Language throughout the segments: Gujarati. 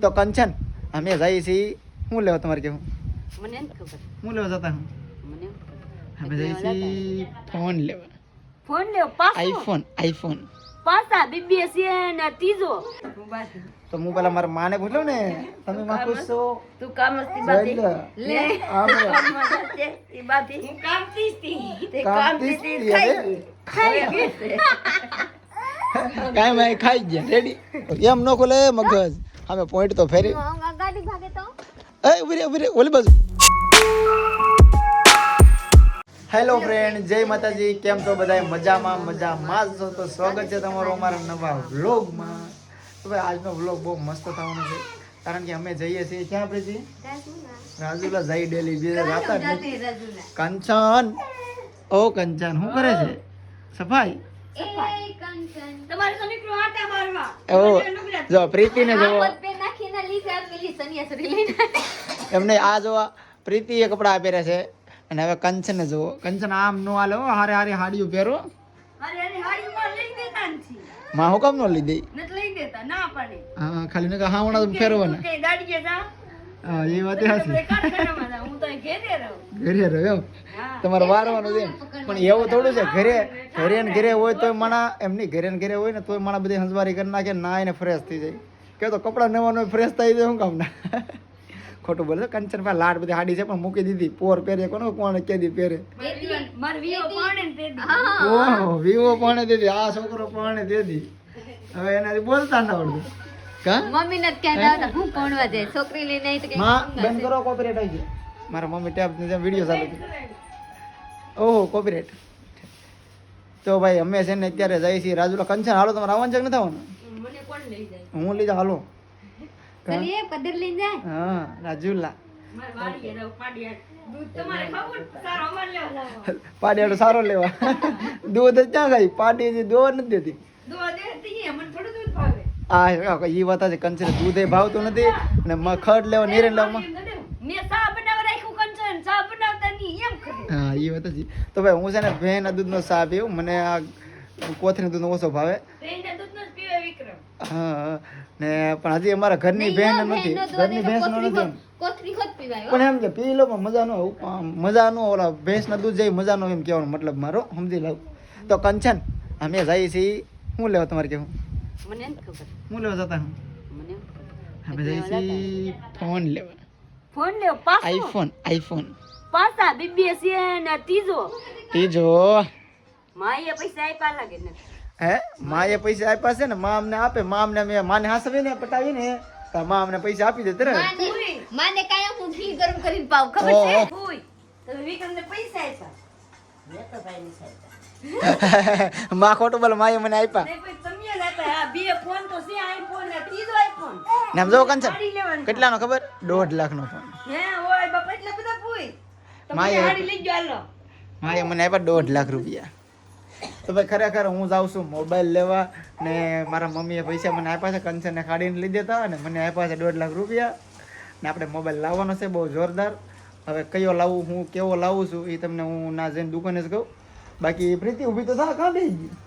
તો કંચન અમે જઈએ છીએ. શું લેવા તમારે કેવું મને ખબર. શું લેવા જતા હું. અમે જઈએ છીએ ફોન લેવા. ફોન લેવો? IPhone iPhone. પાછા બીબીએસ ને ત્રીજો? તો હું પેલા મારા માને પૂછ્યું ને? તમે માં ખુશ છો તું કામ હતી બાતી લે. આમ. એ બાતી હું કામ તીસ્તી. તે કામ તીસ્તી ખાઈ ખાઈ ગઈ. કાઈ મેં ખાઈ ગયા. રેડી એમ ન ખોલે મગજ. અમે પોઈન્ટ તો ફેરી. ગાડી ભાગે તો. એ ઊભી રે ઊભી રે ઓલી બાજુ. હેલો ફ્રેન્ડ જય માતાજી. કેમ છો બધા મજામાં મજામાં જ છો. તો સ્વાગત છે તમારો અમારા નવા વ્લોગમાં. તો ભાઈ આજનો વ્લોગ બહુ મસ્ત થવાનો છે. કારણ કે અમે જઈએ છીએ. ક્યાં આપણે છીએ? રાજુલા. જઈ ડેલી. બીજા રાતા જ કંચન. ઓ કંચન. શું કરે છે? સફાઈ? એ જો પ્રીતિને જોવો. એમને આ જોવા પ્રીતિએ કપડાં પહેરે છે. અને હવે કંચને જુઓ. કંચન આમ નો હાલે હારે હારે હાડીઓ પહેરો. માં હુકમ દેતા નથી માં હું કામ નો લીધી. નથી લઈ દેતા ના પાડે. હા ખાલી ને હા હમણાં દાડીએ જા. હા એ વાત સાચી. ઘેરે રહું. એમ. તમારે વારવાનું છે એમ. પણ એવું થોડું છે ઘરે ઘરે ને ઘરે હોય તોય માણા એમ નહીં ઘરે ને ઘરે હોય ને તોય માણા બધી હંસવારી કરી નાખે ના એને ફ્રેશ થઈ જાય. કે તો કપડાં નવા નવા ફ્રેશ થઈ જાય શું કામ ના? ખોટું બોલે કંચન ભાઈ લાડ બધી હાડી છે પણ મૂકી દીધી. પોર પહેરે કોનો કોણ કેદી પહેરે? મારે વિવો પાડે ને દી. ઓહો વિવો પાણે દીધી આ છોકરો પાણે દીધી હવે એનાથી બોલતા ના આવડતું. કા? મમ્મી ને ક્યાં હું? ભણવા જાય? છોકરી લઈને આવી તો કઈ માં બંધ કરો કોપીરાઈટ આવી ગયો. મારા મમ્મી ટેપની જેમ વીડિયો ચાલુ ઓહો કોપીરાઈટ તો ભાઈ અમે છે ને અત્યારે જઈએ છીએ રાજુલા કંચન. હાલો તમારે આવવાનું છે કે નથી આવવાનું? મને કોણ લઈ જાય? હું લીધા હાલો. જાય? હા રાજુલા. પાડિયાડો? સારો લેવા. દૂધ જ ક્યાં ખાઈ પાડી દોવા નથી દેતી. દૂધ આ એ વાત છે કંચન દૂધ ભાવતું નથી અને મખડ ખડ લેવા નીરે લેવા મેં રાખ્યું કંચન ચા બનાવતા એમ કરે હા એ વાત છે. તો ભાઈ હું છે ને ભેંના દૂધનો ચા પીવું મને આ કોથળી દૂધનો ઓછો ભાવે. હા. ને પણ હજી અમારા ઘરની ભેંસ નથી. ઘરની ભેંસ નથી કોથરી હોત પીવાય પણ એમ કે પી લો પણ મજા મજાનો મજા ન ઓલા ભેંસના દૂધ જેવી મજા ન એમ કહેવાનો મતલબ મારો સમજી લઉં તો કંચન અમે જઈએ છીએ. હું લેવા તમારે કેવું મને નથી ખબર. શું લેવા જતા હું? મને જઈએ છીએ ફોન લેવા. ફોન લેવો? પાછો? IPhone iPhone. પાછા બીબીએસ ને ત્રીજો? ત્રીજો. માએ પૈસા આપ્યા લાગે ને. હે? માએ પૈસા આપ્યા છે ને મા અમને આપે મા અમને મેં માને હાસવે ને પટાવી ને તો મા અમને પૈસા આપી દે તરત. માને કાય હું ઘી ગરમ કરીને પાવ ખબર છે? હોય તો વિક્રમને પૈસા આપ્યા. મેં તો ભાઈ ની સાહેબ માં ખોટું બોલ માએ મને આપ્યા. બે ફોન તો છે આઈફોન ને ત્રીજો આઈફોન ને આમ કંચન કેટલાનો ખબર? દોઢ લાખનો ફોન હે ઓય બાપા એટલા બધા પૂઈ માએ તમે લઈ જાવ હાલો. માએ મને આપ્યા દોઢ લાખ રૂપિયા. તો ભાઈ ખરેખર હું જાઉં છું મોબાઈલ લેવા ને મારા મમ્મીએ પૈસા મને આપ્યા છે કંચનને કાઢીને લઈ દેતા અને મને આપ્યા છે દોઢ લાખ રૂપિયા. ને આપણે મોબાઈલ લાવવાનો છે બહુ જોરદાર. હવે કયો લાવું હું કેવો લાવું છું એ તમને હું ના જઈને દુકાને જ કહું. બાકી પ્રીતિ ઊભી તો થા કાં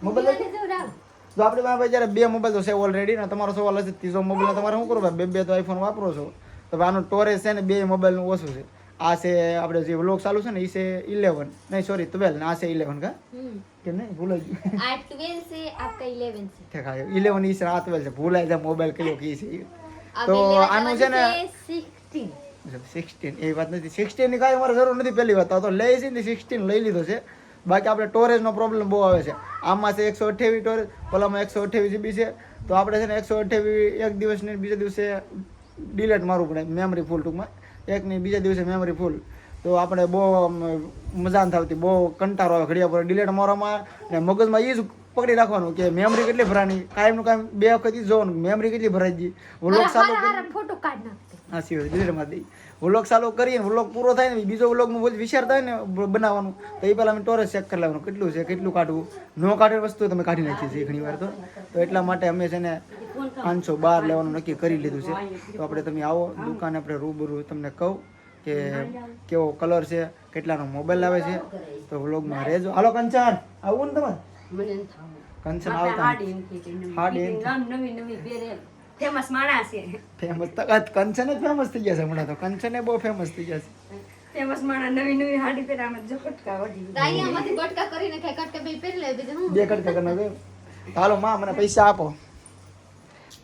મોબાઈલ જો આપણી પાસે જ્યારે બે મોબાઈલ તો છે ઓલરેડી ને તમારો સવાલ હશે ત્રીજો મોબાઈલ તમારે શું કરો ભાઈ બે બે તો આઈફોન વાપરો છો. તો ભાઈ આનું સ્ટોરેજ છે ને બે મોબાઈલનું ઓછું છે. આ છે આપણે જે વ્લોગ ચાલુ છે ને એ છે ઇલેવન નહીં સોરી ટ્વેલ્વ ને આ છે ઇલેવન કા? કે નહીં? ભૂલાઈ ગયું. આ 12 છે આપકા 11 છે. ઠીક હા ઇલેવન ઈ છે આ ટ્વેલ્વ છે. ભૂલાઈ જાય મોબાઈલ કયો કી છે. તો આનું છે ને 16 સિક્સટીન એ વાત નથી. સિક્સટીનની કાંઈ અમારે જરૂર નથી પહેલી વાત. તો લઈ છે ને સિક્સટીન લઈ લીધો છે. બાકી આપણે સ્ટોરેજનો પ્રોબ્લેમ બહુ આવે છે. આમાં છે એકસો અઠ્યાવીસ સ્ટોરેજ ઓલામાં એકસો અઠ્યાવીસ જીબી છે. તો આપણે છે ને એકસો અઠ્યાવીસ એક દિવસની બીજા દિવસે ડિલેટ મારવું પડે મેમરી ફૂલ ટૂંકમાં. એક ની બીજા દિવસે મેમરી ફૂલ તો આપણે બહુ મજા નથી આવતી બહુ કંટાળો આવે ઘડિયા પર ડિલેટ મારવામાં. ને મગજમાં એ જ પકડી રાખવાનું કે મેમરી કેટલી ભરાની કાયમનું કાયમ બે વખત જોવાનું મેમરી કેટલી ભરાઈ ગઈ. ફોટો કાઢ હા સિવાય ડિલેટમાં દઈ. વ્લોગ ચાલુ કરીએ વ્લોગ પૂરો થાય ને બીજો વ્લોગનું બધું વિચાર થાય ને બનાવવાનું. તો એ પહેલાં અમે ટોરસ ચેક કરી લેવાનું કેટલું છે કેટલું કાઢવું. ન કાઢેલ વસ્તુ તમે કાઢી નાખીએ છીએ ઘણી વાર તો. તો એટલા માટે અમે છે ને પાંચસો બાર લેવાનું નક્કી કરી લીધું છે. તો આપણે તમે આવો દુકાને આપણે રૂબરૂ તમને કહું કે કેવો કલર છે કેટલાનો મોબાઈલ આવે છે. તો વ્લોગમાં રહેજો. હાલો કંચન આવું ને તમારે? કંચન આવતા હાડી એમ નવી નવી ફેમસ માણસ છે. ફેમસ તો કંચન જ ફેમસ થઈ ગયા છે હમણાં તો કંચન બહુ ફેમસ થઈ ગયા છે. ફેમસ માણસ નવી નવી હાડી પહેરે આમાં વળી તો અહીંયામાંથી ગટકા કરીને કે કટકા બે પહેરી લે બીજું હું બે કટકા કરી બે હાલો માં મને પૈસા આપો.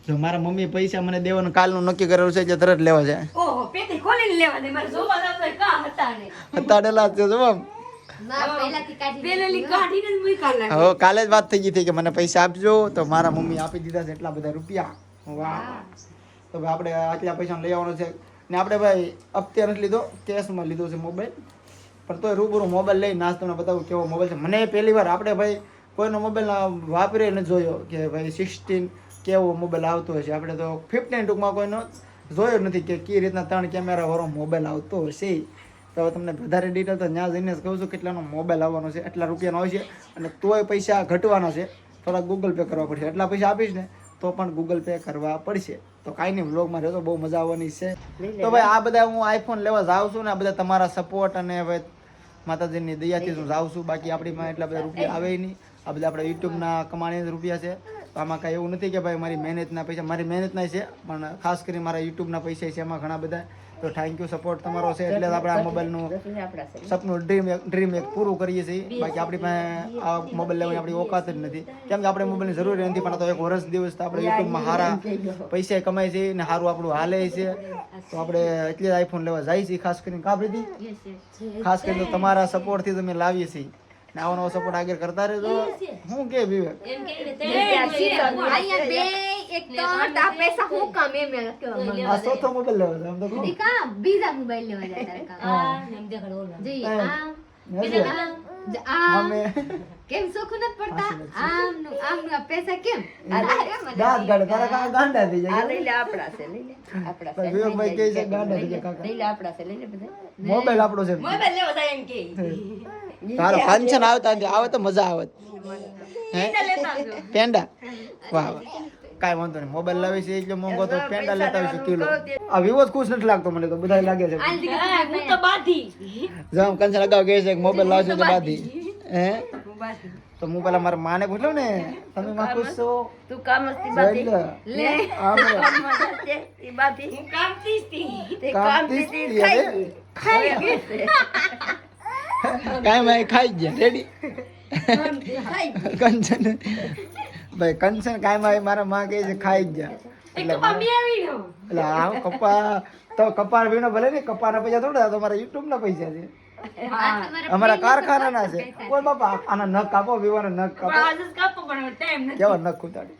જો મારા મમ્મી પૈસા મને દેવાનું કાલનું નક્કી કરેલું છે જે તરત લેવા જાય. ઓહો પેટી ખોલીને લેવા દે મારે જોવા જાવ કા હતા ને હતાડેલા છે જો જ કાલે જ વાત થઈ ગઈ હતી કે મને પૈસા આપજો તો મારા મમ્મી આપી દીધા છે એટલા બધા રૂપિયા. વાહ. તો ભાઈ આપણે આટલા પૈસા લઈ આવવાનો છે. ને આપણે ભાઈ અત્યારે નથી લીધો કેશમાં લીધો છે મોબાઈલ પણ તોય રૂબરૂ મોબાઈલ લઈ નાસ્તો તમને બતાવું કેવો મોબાઈલ છે. મને પહેલી વાર આપણે ભાઈ કોઈનો મોબાઈલ વાપરીને જોયો કે ભાઈ સિક્સટીન કેવો મોબાઈલ આવતો હશે. આપણે તો ફિફ્ટીન ટૂંકમાં કોઈનો જોયો નથી કે કઈ રીતના ત્રણ કેમેરા વાળો મોબાઈલ આવતો હશે. તો હવે તમને વધારે ડિટેલ તો ત્યાં જઈને જ કહું છું કેટલાનો મોબાઈલ આવવાનો છે એટલા રૂપિયાનો હોય છે અને તોય પૈસા ઘટવાના છે. થોડા ગૂગલ પે કરવા પડશે. એટલા પૈસા આપીશ ને તો પણ ગૂગલ પે કરવા પડશે. તો કાંઈ નહીં વ્લોગમાં રહેતો બહુ મજા આવવાની છે. તો ભાઈ આ બધા હું આઈફોન લેવા જાઉં છું ને આ બધા તમારા સપોર્ટ અને હવે માતાજીની દયાથી હું જાઉં છું. બાકી આપણીમાં એટલા બધા રૂપિયા આવે નહીં. આ બધા આપણે યુટ્યુબના કમાણી રૂપિયા છે. તો આમાં કાંઈ એવું નથી કે ભાઈ મારી મહેનતના પૈસા મારી મહેનતના છે પણ ખાસ કરી મારા યુટ્યુબના પૈસા છે એમાં ઘણા બધા. તો થેન્ક યુ સપોર્ટ તમારો છે એટલે આપણે આ મોબાઈલનું સપનું ડ્રીમ એક ડ્રીમ એક પૂરું કરીએ છીએ. બાકી આપણી પાસે આ મોબાઈલ લેવાની આપણી ઓકાત જ નથી. કેમ કે આપણે મોબાઈલની જરૂર નથી પણ તો એક વર્ષ દિવસ તો આપણે યુટ્યુબમાં સારા પૈસા કમાય છે ને સારું આપણું હાલે છે. તો આપણે એટલે જ આઈફોન લેવા જાય છે ખાસ કરીને. કા પ્રીતિ? ખાસ કરીને તમારા સપોર્ટથી તમે લાવીએ છીએ. ને આવો નવો સપોર્ટ આગળ કરતા રહેજો. હું કે વિવેક અહીંયા બે એક ત્રણ આ પૈસા હું કામ એમ એમ કહેવા માંગે. મોબાઈલ લેવો છે આમ તો કહું. બીજા મોબાઈલ લેવા જાય તારે કામ. જી આમ. આમ, આમ કેમ સુખ નથી પડતા? આમનું આમનું આ પૈસા કેમ? દાંત કાઢે તારા કાકા ગાંડા થઈ જાય. પણ વિવેકભાઈ કહે છે ગાંડા થઈ જાય કાકા. મોબાઈલ આપણો છે મોબાઈલ લેવો જાય એમ કે. તારો ફંક્શન આવતા નથી આવે તો મજા આવે. હે? પેંડા? વાહ વાહ. કાંઈ વાંધો નહીં. મોબાઈલ લાવી છે એટલો મોંઘો તો પેંડા લેતા આવીશું કિલો. આ વિવો જ ખુશ નથી લાગતો મને તો બધા લાગે છે. હું તો બાધી. જામ કંચન અગાઉ કહે છે કે મોબાઈલ લાવશો તો બાધી. હે? તો હું પેલા મારા માને પૂછ્યું ને તમે માં ખુશ છો? તું કામ મસ્તી જોઈ લે. આમ. એ બાતી હું કામતી જ તે. કામ કામ ગઈ. ખાઈ ગઈ. કાંઈ ભાઈ ખાઈ ગયા રેડી કંચન. ભાઈ કંચન કાંઈ ભાઈ મારા માં કહે છે ખાઈ ગયા. એટલે આમ કપા તો કપાર વીણો ભલે ને કપાના પૈસા થોડા તો મારા યુટ્યુબ ના પૈસા છે. અમારા કારખાનાના છે. કોઈ બાપા આના નખ કાપો વિવાનો નખ કાપો. કેવા નખ ખૂતાડી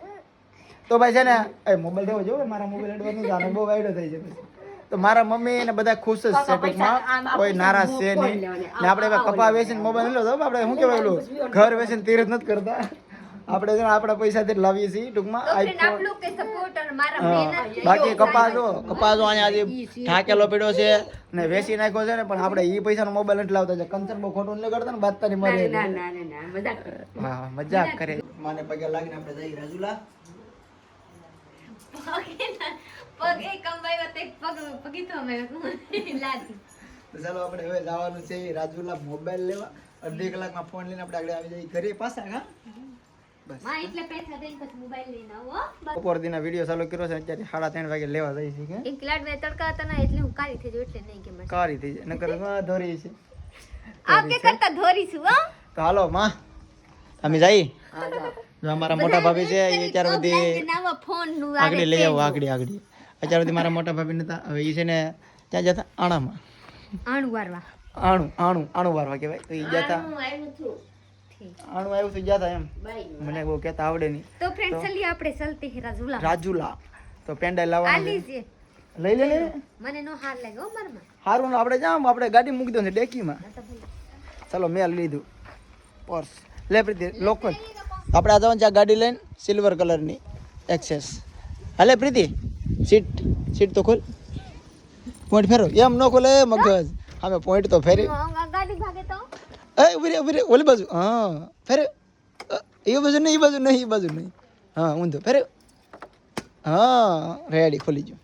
તો ભાઈ છે ને એ મોબાઈલ દેવો જોવે મારા મોબાઈલ અડવાનું બહુ વાયડો થઈ છે પછી. તો મારા મમ્મી ને બધા ખુશ જ છે. ટૂંકમાં કોઈ નારાજ છે નહીં. ને આપણે હવે કપા વેચીને મોબાઈલ લો તો આપણે શું કહેવાય ઓલું? ઘર વેચીને તીરથ નથી કરતા. આપણે છે આપણા પૈસાથી જ લાવીએ છીએ. ટૂંકમાં આઈફોન આપણું કે સપોર્ટ અને મારા હા. બાકી કપાસો કપાસો અહીંયા આજે ઠાકેલો પીડો છે ને વેચી નાખ્યો છે ને પણ આપણે એ પૈસાનો મોબાઈલ નથી લાવતા. છે કંચન બહુ ખોટું નહીં કરતા ને બાદતાની મરે ના ના ના ના મજાક. કરું. હા મજાક. કરે. માને પગે લાગીને આપણે જઈએ રાજુલા. પગ એ કમાયો તે પગ પગી તો અમે લાગી તો ચાલો આપણે હવે જવાનું છે રાજુલા મોબાઈલ લેવા. અડધી કલાકમાં ફોન લઈને આપણે આગળ આવી જઈએ. ઘરે પાછા હા? બસ. માં એટલે પૈસા દઈને પછી મોબાઈલ લઈને આવો હો. બસ. બપોર દીના વીડિયો ચાલુ કર્યો છે. અત્યારે સાડા ત્રણ વાગે લેવા જઈએ છે કે એક લાડ મેં તડકા હતા ના એટલે હું કાળી થઈ જાઉં એટલે નહીં કે કારી થઈ જાય. નકર ધોરી છે. આપ કે કરતા ધોરી છું હો. તો હાલો માં અમે જઈ અમારા મોટા ભાભી છે એ અત્યાર ફોન આગળ લઈ આવો આગળ આગળ. અત્યાર સુધી મારા મોટા ભાભી નતા હવે એ છે ને ત્યાં જતા આણામાં. આણું વારવા. આણું આણું આણું વારવા કહેવાય. તો એ જતા આણું આવ્યું તો. જતા એમ. મને બહુ કહેતા આવડે નહીં. તો ફ્રેન્ડ ચલી આપણે ચલતી હે રાજુલા. રાજુલા. તો પેંડા લાવવા. લઈ લે લે મને નો હાર લાગે હો મારમાં. હારું આપણે જામ આપણે ગાડી મૂકી દો છે ડેકીમાં. ચાલો મેં લીધું. પર્સ. લે પ્રીતિ લોકલ આપણે આ જવાનું છે ગાડી લઈને સિલ્વર કલરની એક્સેસ હાલે પ્રીતિ? સીટ સીટ તો ખોલ. પોઈન્ટ ફેરો એમ ન ખોલે મગજ. અમે પોઈન્ટ તો ફેરી એ ઊભી રે ઊભી રે. ઓલી બાજુ. હા. ફેરે એ બાજુ નહીં એ બાજુ નહીં એ બાજુ નહીં. હા ઊંધો. ફેરે હા. રેડી ખોલી જો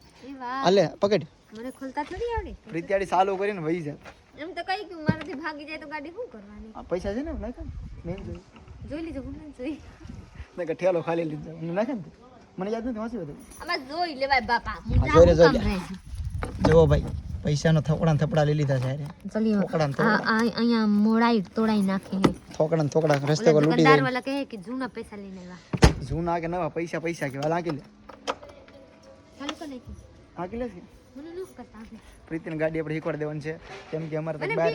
હાલે પકડ. મને ખોલતા થોડી આવડે? પ્રીતિયાડી સાલો કરીને વહી જાય એમ તો કઈ કે મારાથી ભાગી જાય તો ગાડી શું કરવાની? પૈસા છે ને નાખે. મેં જોયું. જોઈ લીધું હું જોઈ. મેં કે ઠેલો ખાલી લીધો. હું નાખે ને મને યાદ નથી વાંચ્યું હતું આમાં જોઈ લેવાય બાપા. જોઈ લે, જોઈ. જુઓ ભાઈ પૈસાનો થોકડા થપડા લઈ લીધા છે અહીંયા મોડાઈ તોડાઈ નાખે. થોકડા થોકડા રસ્તે પર લૂટી જાય. વાલા કહે કે જૂના પૈસા લઈને આવ્યા જૂના કે નવા પૈસા પૈસા કે વાલા આંકી લે. ચાલુ તો નહીં આંકી લે છે? પ્રીતિની ગાડી આપણે શીખવાડી દેવાની છે. કેમ કે અમારે બહાર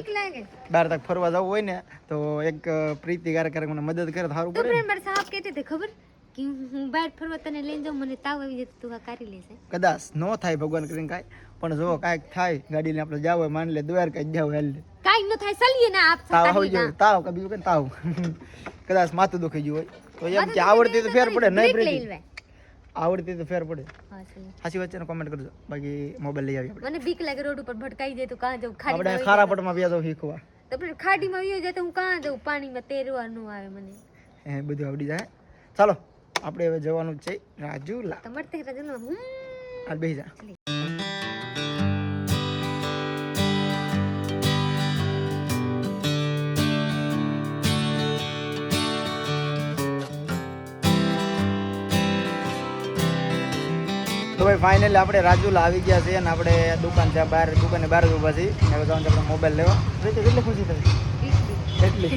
બહાર તક ફરવા જવું હોય ને તો એક પ્રીતિ ગાર કરે મને મદદ કરે સારું પડે. પ્રેમ સાહેબ કહેતે તે ખબર? કે હું બહાર ફરવા તને લઈને જાઉં મને તાવ આવી જતો તું આ કરી લેશે કદાચ ન થાય ભગવાન કરીને કાંઈ પણ જો કાંઈક થાય ગાડી લઈને આપણે જાવ માની લે દોયાર કઈ જાવ હેલ. કાઈ ન થાય સલીએ ને આપ તાવ આવી જાય તાવ કે બીજું કે તાવ. કદાચ માથું દુખી ગયું હોય. તો એમ કે આવડતી તો ફેર પડે નહીં પ્રીતિ આવડતી તો ફેર પડે. સાચી વચ્ચે કોમેન્ટ કરજો. બાકી મોબાઈલ લઈ આવી આપણે. મને બીક લાગે રોડ ઉપર ભટકાઈ જાય તો કાં જવું? ખાડી આપણે પટમાં વ્યા જાવ શીખવા. તો ખાડીમાં વયો જાય તો હું કાં જવું? પાણીમાં તેરવા ન આવે મને. એ બધું આવડી જાય. ચાલો આપણે હવે જવાનું છે. રાજુલા. તમારે મળતે રજૂ હું આ બેસી જા. તો ભાઈ ફાઇનલી આપણે રાજુલા આવી ગયા છીએ અને આપણે દુકાન છે બહાર દુકાનની બહાર જ ઊભા છીએ. હવે જવાનું છે આપણે મોબાઈલ લેવા. રીતે કેટલી ખુશી થઈ? એટલી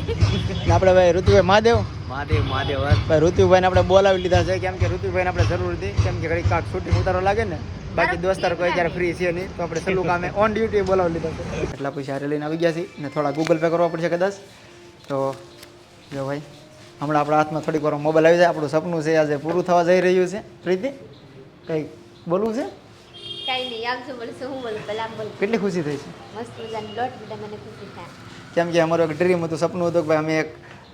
આપણે ભાઈ ઋતુભાઈ મહાદેવ. મહાદેવ મહાદેવ ભાઈ ઋતુભાઈને આપણે બોલાવી લીધા છે કેમ કે ઋતુભાઈને આપણે જરૂર હતી. કેમ કે ઘડી કાંક શૂટિંગ ઉતારવા લાગે ને બાકી દોસ્તાર કોઈ ક્યારે ફ્રી છે નહીં તો આપણે સલું કામે ઓન ડ્યુટી બોલાવી લીધા છે. એટલા પૈસા હારે લઈને આવી ગયા છીએ ને થોડા ગૂગલ પે કરવા પડશે કદાચ. તો જો ભાઈ હમણાં આપણા હાથમાં થોડીક વાર મોબાઈલ આવી જાય. આપણું સપનું છે આજે પૂરું થવા જઈ રહ્યું છે. પ્રીતિ કંઈ બોલવું છે? કાઈ નહીં આવજો બોલશે હું બોલું પેલા બોલ. કેટલી ખુશી થઈ છે? મસ્ત મજાની લોટ બધા મને ખુશી થાય. કેમ કે અમારો એક ડ્રીમ હતું સપનું હતું કે ભાઈ અમે એક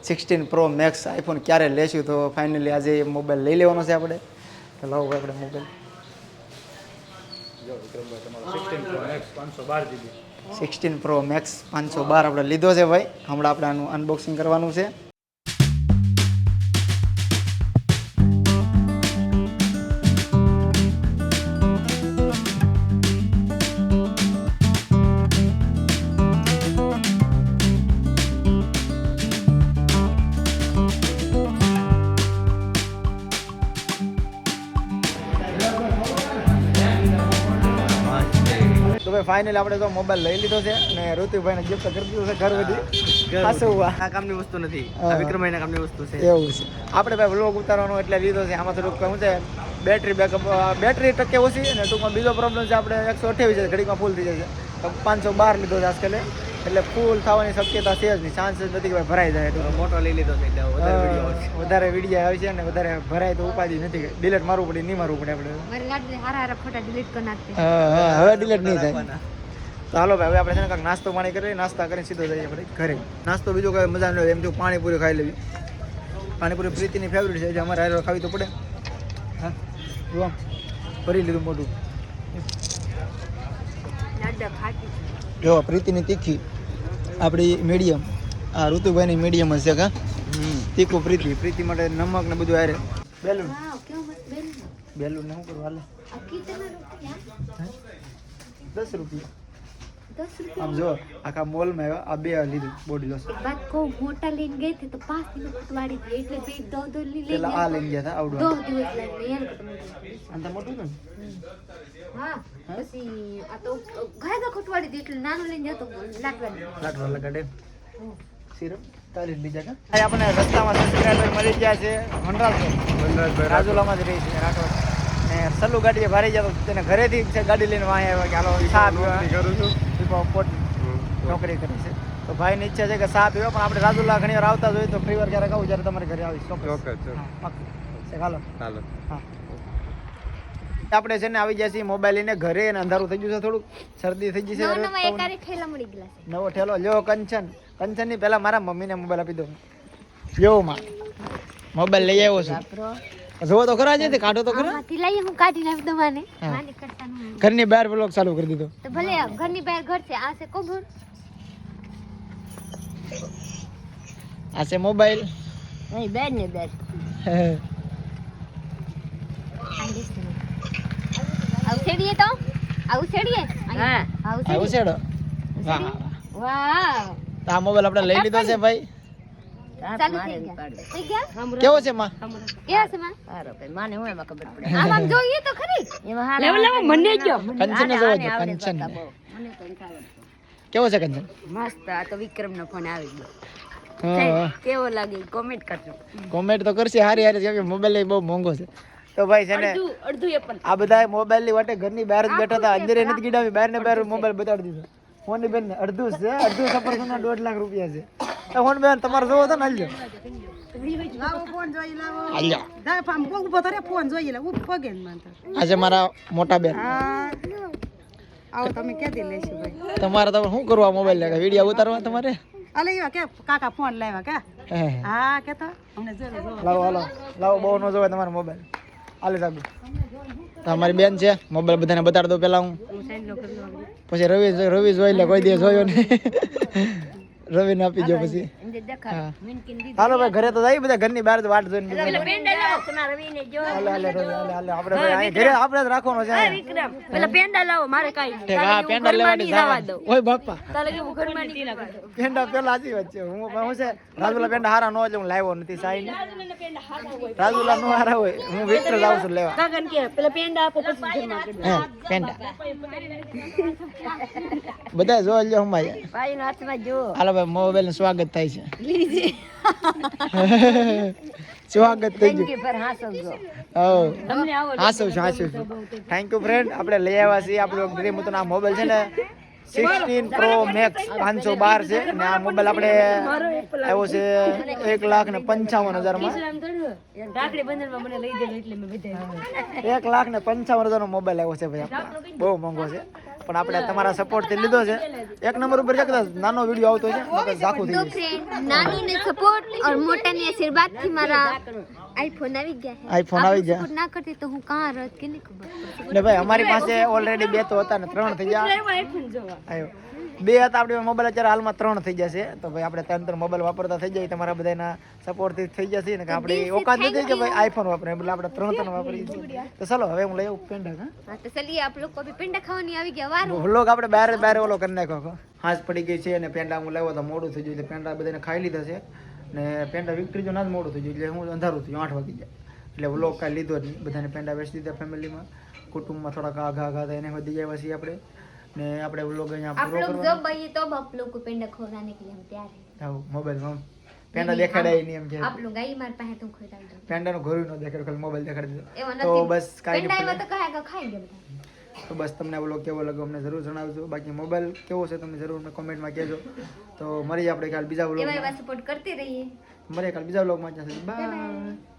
સિક્સટીન પ્રો મેક્સ આઈફોન ક્યારે લેશું તો ફાઇનલી આજે એ મોબાઈલ લઈ લેવાનો છે આપણે. તો લાવો ભાઈ આપણે મોબાઈલ સિક્સટીન પ્રો મેક્સ પાંચસો બાર આપણે લીધો છે ભાઈ. હમણાં આપણે આનું અનબોક્સિંગ કરવાનું છે. ફાઇનલી આપણે તો મોબાઈલ લઈ લીધો છે અને ઋતુભાઈને ગિફ્ટ કરી દીધું છે ઘર બધી. ખાસું આ કામની વસ્તુ નથી. વિક્રમભાઈના કામની વસ્તુ છે. એવું છે. આપણે ભાઈ વ્લોગ ઉતારવાનો એટલે લીધો છે. આમાં થોડુંક શું છે બેટરી બેકઅપ બેટરી ટકે ઓછી અને ટૂંકમાં બીજો પ્રોબ્લેમ છે આપણે એકસો અઠ્યાવીસ છે. ઘડીમાં ફૂલ થઈ જશે. પાંચસો બાર લીધો છે આજકાલે. એટલે ફૂલ થવાની શક્યતા છે જ નહીં. ચાન્સીસ નથી કે ભાઈ ભરાઈ જાય એટલે. મોટો લઈ લીધો છે એટલે વધારે વીડિયો આવશે. વધારે વીડિયો આવે છે ને વધારે ભરાય તો ઉપાધિ નથી. ડિલેટ મારવું પડે નહીં મારવું પડે આપણે. મારી ગાડી હારા હારા ફોટા ડિલીટ કરી નાખते હા, હા, હવે ડિલેટ નહીં થાય. ચાલો ભાઈ હવે આપણે છે ને કાંઈક નાસ્તો પાણી કરીએ નાસ્તા કરીને સીધો જઈએ આપણે ઘરે. નાસ્તો બીજો કાંઈ મજા નહીં એમ તો પાણીપુરી ખાઈ લેવી. પાણીપુરી પ્રીતિની ફેવરિટ છે. જે અમારે હારો ખાવી તો પડે. હા જો ભરી લીધું મોટું જો પ્રીતિની તીખી. આપણી મીડિયમ આ ઋતુભાઈની મીડિયમ જ છે કા તીખું પ્રીતિ. પ્રીતિ માટે નમક ને બધું આરે બેલુન. બેલું બેલુન. ને શું કરવું દસ રૂપિયા. આમ જો આખા મોલમાં આવ્યા આ બે લીધું બોડી લોસ બાદ કો મોટા લઈને ગઈ હતી તો પાંચ દિવસ ફૂટવાડી હતી એટલે બે દો દો લઈ લઈ પેલા આ લઈને ગયા હતા આવડું દો દિવસ લઈને તો મોટું ને? હા પછી આ તો ઘાય તો ખટવાડી હતી એટલે નાનું લઈને જતો લાટવાની લાટવા લગાડે સિરપ તારી લીધા કા? આ આપણે રસ્તામાં સબસ્ક્રાઈબર મળી ગયા છે વનરાજ રાજુલામાં જ રહી છે રાઠોડ. ને સલ્લુ ગાડીએ ભારી જતો તેને ઘરેથી છે ગાડી લઈને વાંહે આવ્યા કે હાલો સા કરું છું. પીપા પોટ નોકરી કરી છે. તો ભાઈની ઈચ્છા છે કે સાપ પીવા પણ આપણે રાજુલા ઘણી વાર આવતા જોઈએ હોય તો ફ્રી વાર ક્યારેક આવું જ્યારે તમારે ઘરે આવીશ. ચોક્કસ. ચોક્કસ, ચોક્કસ. હા, પાક્કું. હાલો. હા. આપણે છે ને આવી જશે મોબાઈલ લઈને ઘરે અને અંધારું થઈ ગયું છે થોડુંક શરદી થઈ છે. નવો ઠેલો લ્યો કંચન. કંચનની પેલા મારા મમ્મીને મોબાઈલ આપી દો લ્યો માં મોબાઈલ લઈ આવ્યો છું. જોવો તો ખરા છે કાઢો તો ખરા. લઈએ હું કાઢી નાખ દઉં માને માને કરતા ઘરની બહાર બ્લોક ચાલુ કરી દીધો. તો ભલે ઘરની બહાર ઘર છે આ છે કોબર આ છે મોબાઈલ. નહીં બેડ ને બેડ આવું છેડીએ તો? આવું છેડીએ હા. આવું છેડો વાહ વાહ આ મોબાઈલ આપણે લઈ લીધો છે ભાઈ. ચાલુ થઈ ગયા. થઈ ગયા? કેવો છે માં? કેવા છે માં? હારો ભાઈ, માને હું એમાં ખબર પડે? આમ આમ જોઈએ તો ખરી. એમાં હારા હારા મને ગયો. કંચન જોવો છો, કંચન. મને તો કેવો છે કંચન? મસ્ત આ તો વિક્રમ નો ફોન આવી ગયો. કેવો લાગે? કોમેન્ટ કરજો. કોમેન્ટ તો કરશે હારી હારી કેમ કે મોબાઈલ બહુ મોંઘો છે. તો ભાઈ છે ને આ બધા મોબાઈલની વાટે ઘરની બહાર જ બેઠા હતા અંદર નથી ગીડાવી બહાર ને બહાર મોબાઈલ બતાડી દીધો. ફોન બેન ને અડધું છે અડધું સફરજન ના દોઢ લાખ રૂપિયા છે. તો ફોન બેન તમારે જોવો તો ને હાલજો. આજે મારા મોટા બેન. તમારે તમે ક્યાંથી લઈશું તમારે તો શું કરવા મોબાઈલ લેવા? વીડિયો ઉતારવા તમારે? અલે એવા કે કાકા ફોન લાવ્યા કે હા કે તો અમને લાવો હાલો. લાવો બહુ નો જોવે તમારો મોબાઈલ હાલે સાબુ તમારી બેન છે મોબાઈલ બધાને બતાડ દો પેલા હું. પછી રવિ રવિ જોઈ લે કોઈ દિવસ જોયો નહીં. રવિને આપી દો પછી. હાલો ભાઈ ઘરે તો જાય બધા ઘરની બહાર વાટ જોઈને બીજા પેંડા લાવો તમારા રવિને જો. હાલે હાલે રવિ, હાલે હાલે આપણે ઘરે આપણે જ રાખવાનો છે. વિક્રમ. પેલા પેંડા લાવો મારે કાઈ નહીં. હા પેંડા લેવા માટે જવાનું. ઓય બાપા. તારે કેવું ઘરમાં નહીં જવા પેંડા પેલા આજી વચ્ચે. હું હું છે રાજુલા પેંડા હારા નો એટલે હું લાવ્યો નથી સાઈ રાજુલા નો હારા હોય હું વિક્ટર લાવું છું લેવા. કાકન કે પેલા પેંડા આપો પછી ઘરમાં. પેંડા. બધા જો લ્યો હમાય ભાઈના હાથમાં જો. હાલો ભાઈ મોબાઈલનું સ્વાગત થાય છે. સ્વાગત થઈ ગયું હવ હાસવ છું હાસવ છું થેન્ક યુ ફ્રેન્ડ આપણે લઈ આવ્યા છીએ આપણો ડ્રીમ હતો આ મોબાઈલ છે ને સિક્સટીન પ્રો મેક્સ પાંચસો બાર છે અને આ મોબાઈલ આપણે આવ્યો છે. એક લાખ ને પંચાવન હજારમાં. એક લાખ ને પંચાવન હજારનો મોબાઈલ આવ્યો છે ભાઈ આપણે. બહુ મોંઘો છે. પણ આપણે તમારા સપોર્ટથી લીધો છે. એક નંબર ઉપર છે કદાચ નાનો વીડિયો આવતો છે કદાચ આખું થઈ ગયું. નાની ને સપોર્ટ ઓર મોટા ને આશીર્વાદથી મારા આઈફોન આવી ગયા આઈફોન આવી ગયા. ના કરતી તો હું કાં રત કે નહીં ખબર? ને ભાઈ અમારી પાસે ઓલરેડી બે તો હતા ને ત્રણ થઈ ગયા. આઈફોન જોવા. આવ્યો બે હતા આપણે મોબાઈલ અત્યારે હાલમાં ત્રણ થઈ જશે. તો ભાઈ આપણે ત્રણ ત્રણ મોબાઈલ વાપરતા થઈ જાય તમારા બધાના સપોર્ટથી થઈ જશે ને કે આપણે ઓકાત નથી કે ભાઈ આઈફોન વાપરે એટલે આપણે ત્રણ ત્રણ વાપરીએ છીએ. તો ચલો હવે હું લઈ આવું પેંડા હા? તો ચલીએ આપ લોકો અભી પેંડા ખાવાની આવી ગયા વારો. વ્લોગ આપણે બહાર બહાર ઓલો કરી નાખ્યો હાથ પડી ગઈ છે અને પેંડા હું લાવ્યો તો મોડું થઈ ગયું એટલે પેંડા બધાને ખાઈ લીધા છે ને પેંડા વિક્ટરી જો ના જ મોડું થઈ ગયું એટલે હું અંધારું થયું આઠ વાગી જાય એટલે વ્લોગ કાંઈ લીધો જ નહીં. બધાને પેંડા વેચી દીધા ફેમિલીમાં કુટુંબમાં થોડાક આઘા આઘા એને વધી ગયા પછી આપણે. ને આપણે વ્લોગ અહીંયા પૂરો કરવાનો. આપ લોગ તો બપ લોગ પેંડા ખોરાને કે હમ તૈયાર. હે મોબાઈલમાં પેંડા દેખાડાય નહીં એમ કે આપ લોગ આઈ માર પાસે તું ખોરા દો પેંડા નો ઘોરું નો દેખાડ ખાલી મોબાઈલ દેખાડી દીધો. તો બસ કાઈ પેંડા માં તો કહે કે ખાઈ ગયા તો બસ તમને વ્લોગ કેવો લાગ્યો અમને જરૂર જણાવજો. બાકી મોબાઈલ કેવો છે તમે જરૂર અમને કોમેન્ટમાં કહેજો. તો મળીએ આપણે કાલ બીજા વ્લોગમાં એવા સપોર્ટ કરતી રહીએ. મળીએ કાલ બીજા વ્લોગમાં માં. સુધી બાય